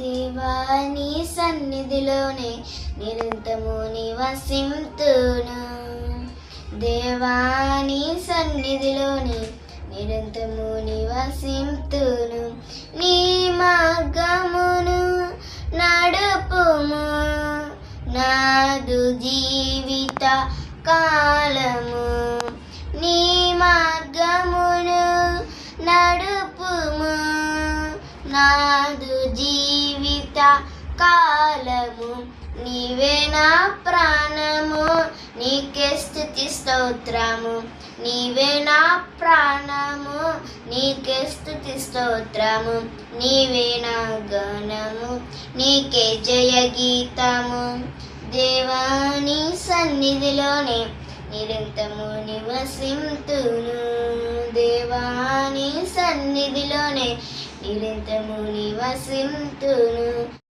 దేవాని సన్నిధిలోనే నిరంతము నివసింతును. దేవాని సన్నిధిలోనే నిరంతము నివసింతును. నీ మార్గమును నడుపుము. నాదు జీవిత కాలము నాదు జీవిత కాలము. నీవే నా ప్రాణము నీకే స్థుతి స్తోత్రము. నీవే నా ప్రాణము నీకే స్థుతి స్తోత్రము. నీవే నా గణము నీకే జయ గీతము. దేవాని సన్నిధిలోనే నిరంతము నివసింతును. దేవాని సన్నిధిలోనే నిరంతము నివసింతును.